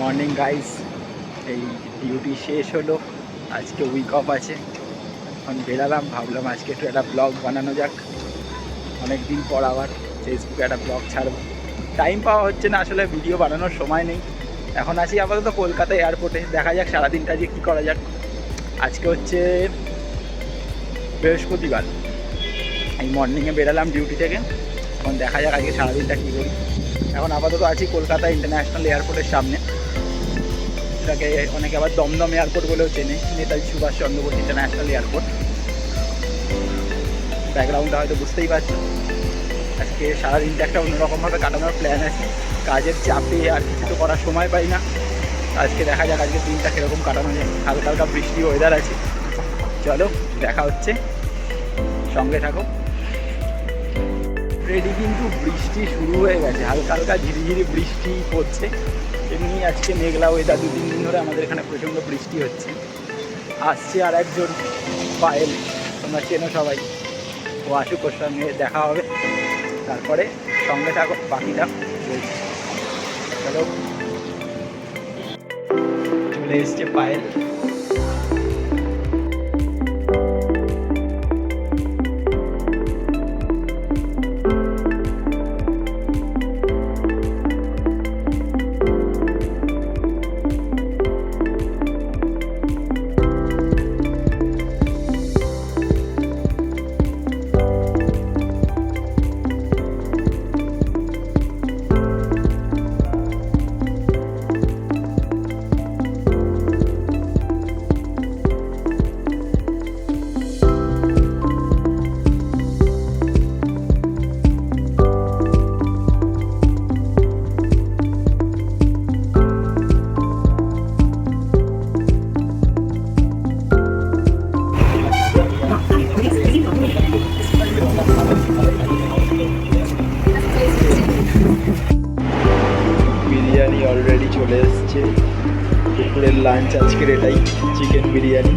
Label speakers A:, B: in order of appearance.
A: Morning guys এই duty শেষ হলো। আজকে উইক অফ আছে। এখন বেরালাম, ভাবলাম আজকে একটু একটা ব্লগ বানানো যাক। অনেক দিন পর আবার ফেসবুকে একটা ব্লগ ছাড়বো। টাইম পাওয়া হচ্ছে না, আসলে ভিডিও বানানোর সময় নেই। এখন আছি আপাতত কলকাতা এয়ারপোর্টে দেখা যাক সারাদিনটা যে কী করা যাক। আজকে হচ্ছে বৃহস্পতিবার। এই মর্নিংয়ে বেরালাম ডিউটি থেকে। এখন দেখা যাক আজকে সারাদিনটা কী করি। এখন আপাতত আছি কলকাতা ইন্টারন্যাশনাল এয়ারপোর্টের সামনে। এটাকে অনেকে আবার দমদম এয়ারপোর্ট বলেও চেনে, নেতাজি সুভাষচন্দ্র বোস ইন্টারন্যাশনাল এয়ারপোর্ট ব্যাকগ্রাউন্ডটা হয়তো বুঝতেই পারছ। আজকে সারাদিনটা একটা অন্যরকমভাবে কাটানোর প্ল্যান আছে। কাজের চাপে আর কিছু তো করার সময় পাই না। আজকে দেখা যাক আজকে দিনটা কীরকম কাটানো যায়। হালকা হালকা বৃষ্টি ওয়েদার আছে। চলো, দেখা হচ্ছে। সঙ্গে থাকো। রেডি কিন্তু বৃষ্টি শুরু হয়ে গেছে। হালকা হালকা ঝিরিঝিরি বৃষ্টি পড়ছে। এমনি আজকে মেঘলা ওয়েদার দু, তিন দিন ধরে আমাদের এখানে প্রচণ্ড বৃষ্টি হচ্ছে। আসছে আর একজন পায়েল। তোমরা চেনো সবাই। ও আসুক, ওর সঙ্গে দেখা হবে। তারপরে সঙ্গে থাকো, বাকিটা বলছি। চলো। চলে এসছে পায়েল। বিরিয়ানি অলরেডি চলে এসছে। দুপুরের লাঞ্চ আজকের এটাই চিকেন বিরিয়ানি।